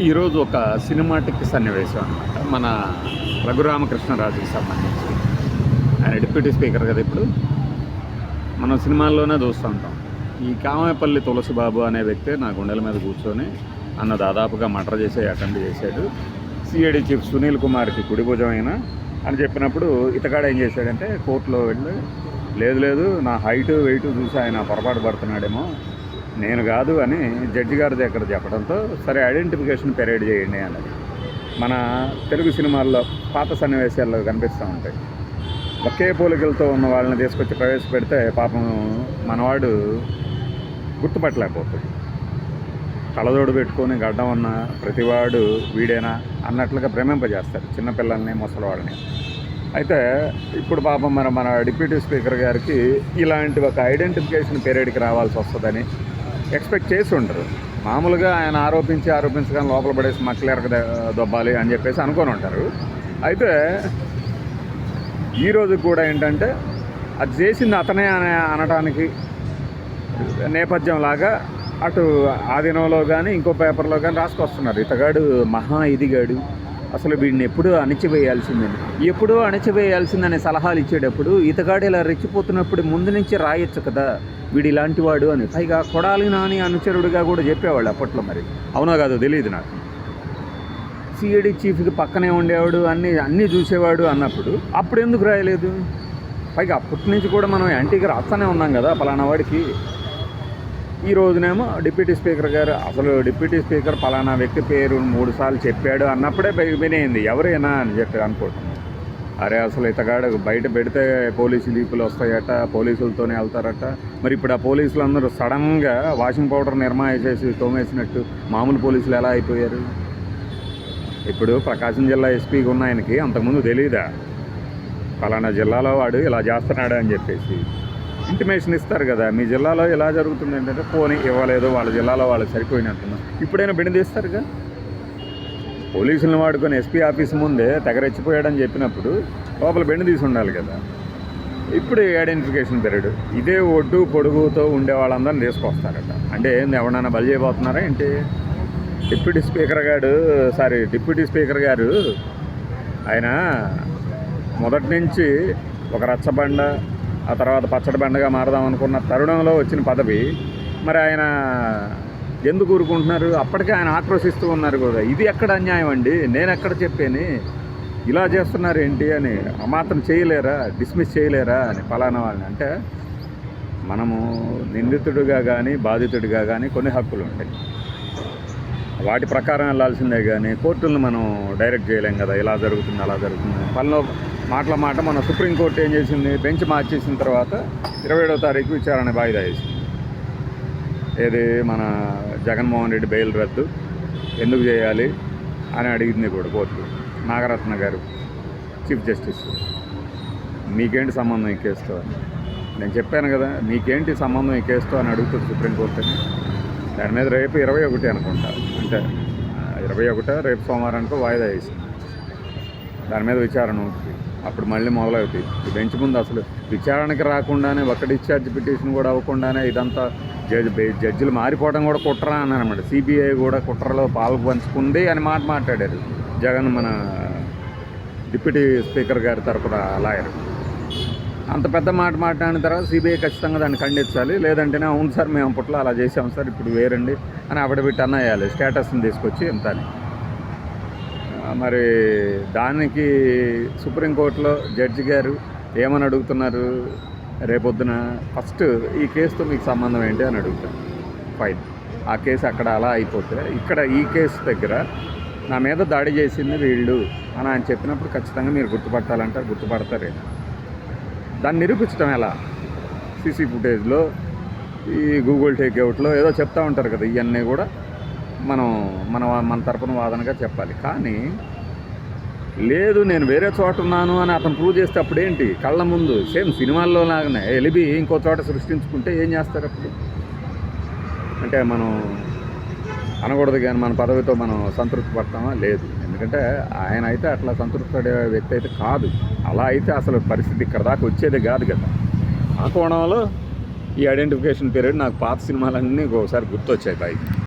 ఈరోజు ఒక సినిమాటిక్ సన్నివేశం అనమాట మన రఘురామకృష్ణరాజుకి సంబంధించి. ఆయన డిప్యూటీ స్పీకర్ కదా ఇప్పుడు. మనం సినిమాల్లోనే చూస్తూ ఉంటాం. ఈ కామేపల్లి తులసిబాబు అనే వ్యక్తి నా గుండెల మీద కూర్చొని అన్న దాదాపుగా మటర్ చేసే అటెంప్ట్ చేశాడు. సిఐడి చీఫ్ సునీల్ కుమార్కి కుడి భుజమైన అని చెప్పినప్పుడు ఇతగాడు ఏం చేశాడంటే కోర్టులో వెళ్ళి లేదు లేదు నా హైట్ వెయిట్ చూసి ఆయన పొరపాటు పడుతున్నాడేమో. నేను కాదు అని జడ్జి గారి దగ్గర చెప్పడంతో సరే ఐడెంటిఫికేషన్ పెరేడ్ చేయండి అన్నది. మన తెలుగు సినిమాల్లో పాత సన్నివేశాల్లో కనిపిస్తూ ఉంటాయి. ఒకే పోలికలతో ఉన్న వాళ్ళని తీసుకొచ్చి ప్రవేశపెడితే పాపం మనవాడు గుర్తుపట్టలేకపోతుంది కళ్ళజోడు పెట్టుకొని గడ్డం ఉన్న ప్రతివాడు వీడేనా అన్నట్లుగా భ్రమింపజేస్తారు చిన్నపిల్లల్ని ముసలివాళ్ళని. అయితే ఇప్పుడు పాపం మన మన డిప్యూటీ స్పీకర్ గారికి ఇలాంటి ఒక ఐడెంటిఫికేషన్ పీరియడ్కి రావాల్సి వస్తుందని ఎక్స్పెక్ట్ చేసి ఉండరు. మామూలుగా ఆయన ఆరోపించి ఆరోపించగానే లోపల పడేసి మక్కలేరక దొబ్బాలి అని చెప్పేసి అనుకొని ఉంటారు. అయితే ఈరోజు కూడా ఏంటంటే అది చేసింది అతనే అనే అనడానికి నేపథ్యం లాగా అటు ఆదినంలో కానీ ఇంకో పేపర్లో కానీ రాసుకొస్తున్నారు. ఇతగాడు మహా ఇదిగాడు. అసలు వీడిని ఎప్పుడూ అణిచివేయాల్సిందని ఎప్పుడూ అణిచివేయాల్సిందనే సలహాలు ఇచ్చేటప్పుడు ఇతగాడు ఇలా రెచ్చిపోతున్నప్పుడు ముందు నుంచి రాయొచ్చు కదా. వీడు ఇలాంటి వాడు అని. పైగా కొడాలి నాని అనుచరుడిగా కూడా చెప్పేవాళ్ళు అప్పట్లో మరి. అవునో కాదో తెలియదు నాకు. సిఐడి చీఫ్కి పక్కనే ఉండేవాడు అన్నీ అన్నీ చూసేవాడు అన్నప్పుడు అప్పుడు ఎందుకు రాయలేదు? పైగా అప్పటి నుంచి కూడా మనం యాంటీగా రాస్తూనే ఉన్నాం కదా పలానా వాడికి. ఈ రోజునేమో డిప్యూటీ స్పీకర్ గారు అసలు డిప్యూటీ స్పీకర్ పలానా వ్యక్తి పేరు మూడు సార్లు చెప్పాడు అన్నప్పుడే వినేయింది ఎవరైనా అని చెప్పి అనుకుంటున్నాను అరే అసలు ఇతగాడు బయట పెడితే పోలీసు లీపులు వస్తాయట పోలీసులతోనే వెళ్తారట. మరి ఇప్పుడు ఆ పోలీసులు అందరూ సడన్గా వాషింగ్ పౌడర్ నిర్మాయ చేసి తోమేసినట్టు మామూలు పోలీసులు ఎలా అయిపోయారు? ఇప్పుడు ప్రకాశం జిల్లా ఎస్పీగా ఉన్న ఆయనకి అంతకుముందు తెలియదా పలానా జిల్లాలో వాడు ఇలా చేస్తున్నాడు అని చెప్పేసి. ఇంటిమేషన్ ఇస్తారు కదా మీ జిల్లాలో ఎలా జరుగుతుంది ఏంటంటే పోనీ ఇవ్వలేదు వాళ్ళ జిల్లాలో వాళ్ళు సరిపోయినట్టున్నారు ఇప్పుడైనా బిడదీస్తారుగా పోలీసులను వాడుకొని ఎస్పీ ఆఫీస్ ముందే తెగరెచ్చిపోయాడని చెప్పినప్పుడు లోపల బెండ్ తీసి ఉండాలి కదా. ఇప్పుడు ఐడెంటిఫికేషన్ పీరియడ్ ఇదే ఒడ్డు పొడుగుతో ఉండే వాళ్ళందరిని తీసుకొస్తారట. అంటే ఏంది ఎవడన్నా బలి చేయబోతున్నారా ఏంటి? డిప్యూటీ స్పీకర్ గారు సారీ డిప్యూటీ స్పీకర్ గారు ఆయన మొదటి నుంచి ఒక రచ్చబండ ఆ తర్వాత పచ్చడి బండగా మారదాం అనుకున్న తరుణంలో వచ్చిన పదవి మరి ఆయన ఎందుకు ఊరుకుంటున్నారు? అప్పటికే ఆయన ఆక్రోశిస్తూ ఉన్నారు కూడా ఇది ఎక్కడ అన్యాయం అండి? నేను ఎక్కడ చెప్పాను? ఇలా చేస్తున్నారు ఏంటి అని అమాత్రం చేయలేరా? డిస్మిస్ చేయలేరా అని ఫలానా వాళ్ళని? అంటే మనము నిందితుడిగా కానీ బాధితుడిగా కానీ కొన్ని హక్కులు ఉంటాయి. వాటి ప్రకారం వెళ్ళాల్సిందే కానీ కోర్టులను మనం డైరెక్ట్ చేయలేం కదా. ఇలా జరుగుతుంది అలా జరుగుతుంది పనిలో మాటల మాట మన సుప్రీంకోర్టు ఏం చేసింది? బెంచ్ మార్చేసిన తర్వాత ఇరవై ఏడవ తారీఖు విచారణ వాయిదా వేసింది. ఏది మన జగన్మోహన్ రెడ్డి బెయిల్ రద్దు? ఎందుకు చేయాలి? అని అడిగింది కూడా కోర్టు. నాగరత్న గారు చీఫ్ జస్టిస్ మీకేంటి సంబంధం ఈ కేసుతో? అని నేను చెప్పాను కదా మీకేంటి సంబంధం ఈ కేసుతో అని అడుగుతుంది సుప్రీంకోర్టుని. దాని మీద రేపు ఇరవై ఒకటి అనుకుంటా. అంటే ఇరవై ఒకటో రేపు సోమవారానికి వాయిదా వేసింది దాని మీద విచారణ ఉంటుంది. అప్పుడు మళ్ళీ మొదలవుతాయి. ఈ బెంచ్ ముందు అసలు విచారణకి రాకుండానే ఒక డిశ్చార్జ్ పిటిషన్ కూడా అవ్వకుండానే ఇదంతా జడ్జి జడ్జిలు మారిపోవడం కూడా కుట్ర అన్నమాట సిబిఐ కూడా కుట్రలో పాలు పంచుకుంది అని మాట మాట్లాడారు. జగన్ మన డిప్యూటీ స్పీకర్ గారి తరఫున లాయర్. అంత పెద్ద మాట మాట్లాడిన తర్వాత సిబిఐ ఖచ్చితంగా దాన్ని ఖండించాలి. లేదంటేనే అవును సార్ మేము అప్పట్లో అలా చేసాం సార్ ఇప్పుడు వేరండి అని అఫిడవిట్ అన్న వేయాలి స్టేటస్ని తీసుకొచ్చి ఎంత అని మరి దానికి సుప్రీంకోర్టులో జడ్జి గారు ఏమని అడుగుతున్నారు? రేపొద్దున ఫస్ట్ ఈ కేసుతో మీకు సంబంధం ఏంటి అని అడుగుతాను ఫైన్ ఆ కేసు అక్కడ అలా అయిపోతే ఇక్కడ ఈ కేసు దగ్గర నా మీద దాడి చేసింది వీళ్ళు అని ఆయన చెప్పినప్పుడు ఖచ్చితంగా మీరు గుర్తుపట్టాలంటారు గుర్తుపడతారే దాన్ని నిరూపించడం ఎలా? సీసీ ఫుటేజ్లో ఈ గూగుల్ టేక్అవుట్లో ఏదో చెప్తూ ఉంటారు కదా ఇవన్నీ కూడా మనం మన మన తరపున వాదనగా చెప్పాలి. కానీ లేదు నేను వేరే చోట ఉన్నాను అని అతను ప్రూవ్ చేస్తే అప్పుడు ఏంటి కళ్ళ ముందు సేమ్ సినిమాల్లో లాగానే ఎలిబి ఇంకో చోట సృష్టించుకుంటే ఏం చేస్తారు అప్పుడు? అంటే మనం అనకూడదు కానీ మన పదవితో మనం సంతృప్తి పడతామా? లేదు. ఎందుకంటే ఆయన అయితే అట్లా సంతృప్తి పడే వ్యక్తి అయితే కాదు. అలా అయితే అసలు పరిస్థితి ఇక్కడ దాకా వచ్చేది కాదు కదా. ఆ కోణంలో ఈ ఐడెంటిఫికేషన్ పీరియడ్ నాకు పాత సినిమాలన్నీ ఒకసారి గుర్తొచ్చాయి పైకి.